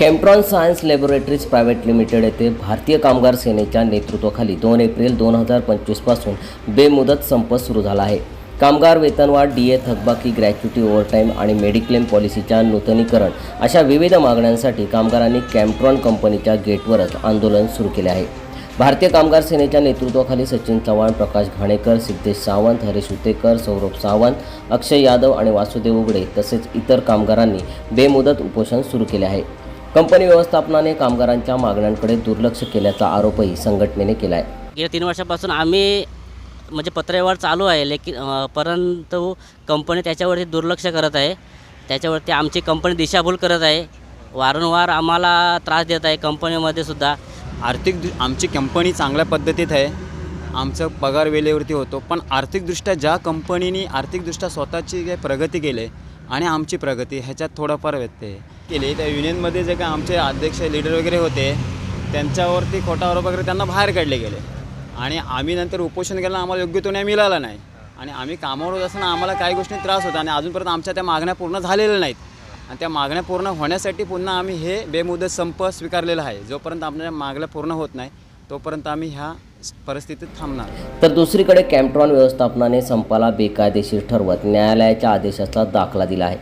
Campron science laboratories private limited येथे भारतीय कामगार सेनेच्या नेतृत्वाखाली दोन एप्रिल दोन हजार पंचवीसपासून बेमुदत संप सुरू झाला आहे. कामगार वेतनवाढ डी ए थकबाकी ग्रॅच्युटी ओव्हरटाईम आणि मेडिक्लेम पॉलिसीच्या नूतनीकरण अशा विविध मागण्यांसाठी कामगारांनी कॅम्प्रॉन कंपनीच्या गेटवरच आंदोलन सुरू केले आहे. भारतीय कामगार सेनेच्या नेतृत्वाखाली सचिन चव्हाण प्रकाश घाणेकर सिद्धेश सावंत हरीश उतेकर सौरभ सावंत अक्षय यादव आणि वासुदेव उगडे तसेच इतर कामगारांनी बेमुदत उपोषण सुरू केले आहे. कंपनी व्यवस्थापनाने कामगारांच्या मागण्यांकडे दुर्लक्ष केल्याचा आरोपही संघटनेने केला आहे गेल्या तीन वर्षापासून आम्ही म्हणजे पत्रव्यवहार चालू आहे लेकिन परंतु कंपनी त्याच्यावरती दुर्लक्ष करत आहे. त्याच्यावरती आमची कंपनी दिशाभूल करत आहे. वारंवार आम्हाला त्रास देत आहे कंपनीमध्ये सुद्धा. आर्थिक दृ आमची कंपनी चांगल्या पद्धतीत आहे. आमचं पगार वेळेवरती होतो पण आर्थिकदृष्ट्या ज्या कंपनीने आर्थिकदृष्ट्या स्वतःची काही प्रगती केली आहे आणि आमची प्रगती ह्याच्यात थोडाफार व्यत्यय आहे. केले. त्या युनियनमध्ये जे काय आमचे अध्यक्ष लीडर वगैरे होते त्यांच्यावरती खोटा आरोप वगैरे त्यांना बाहेर काढले गेले. आणि आम्ही नंतर उपोषण केलं आम्हाला योग्य तो न्याय मिळाला नाही. आणि आम्ही कामावर होत असताना आम्हाला काही गोष्टी त्रास होता आणि अजूनपर्यंत आमच्या त्या मागण्या पूर्ण झालेल्या नाहीत. आणि त्या मागण्या पूर्ण होण्यासाठी पुन्हा आम्ही हे बेमुदत संप स्वीकारलेला आहे. जोपर्यंत आपल्या मागण्या पूर्ण होत नाही तोपर्यंत आम्ही ह्या परिस्थितीत थांबणार. तर दुसरीकडे कॅम्ट्रॉन व्यवस्थापनाने संपाला बेकायदेशीर ठरवत न्यायालयाच्या आदेशाचा दाखला दिला आहे.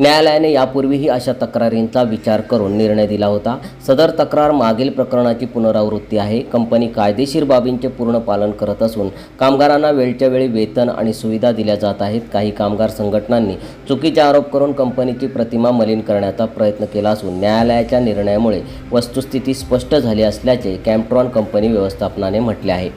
न्यायालयाने यापूर्वीही अशा तक्रारींचा विचार करून निर्णय दिला होता. सदर तक्रार मागील प्रकरणाची पुनरावृत्ती आहे. कंपनी कायदेशीर बाबींचे पूर्ण पालन करत असून कामगारांना वेळच्या वेळी वेतन आणि सुविधा दिल्या जात आहेत. काही कामगार संघटनांनी चुकीचे आरोप करून कंपनीची प्रतिमा मलिन करण्याचा प्रयत्न केला असून न्यायालयाच्या निर्णयामुळे वस्तुस्थिती स्पष्ट झाली असल्याचे कॅम्प्रॉन कंपनी व्यवस्थापनाने म्हटले आहे.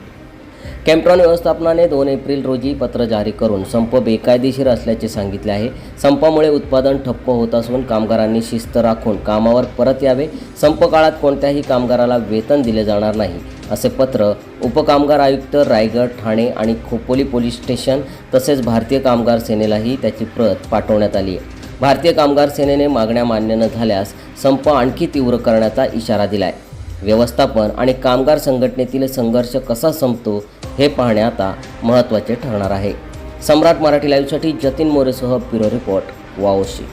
कॅम्प्रॉन व्यवस्थापनाने दोन एप्रिल रोजी पत्र जारी करून संप बेकायदेशीर असल्याचे सांगितले आहे. संपामुळे उत्पादन ठप्प होत असून कामगारांनी शिस्त राखून कामावर परत यावे. संप काळात कोणत्याही कामगाराला वेतन दिले जाणार नाही असे पत्र उपकामगार आयुक्त रायगड ठाणे आणि खोपोली पोलीस स्टेशन तसेच भारतीय कामगार सेनेलाही त्याची प्रत पाठवण्यात आली आहे. भारतीय कामगार सेनेने मागण्या मान्य न झाल्यास संप आणखी तीव्र करण्याचा इशारा दिला आहे व्यवस्थापन आणि कामगार संघटनेतील संघर्ष कसा संपतो हे पाहणे आता महत्त्वाचे ठरणार आहे. सम्राट मराठी लाईव्हसाठी जतीन मोरेसह ब्युरो रिपोर्ट वाओशी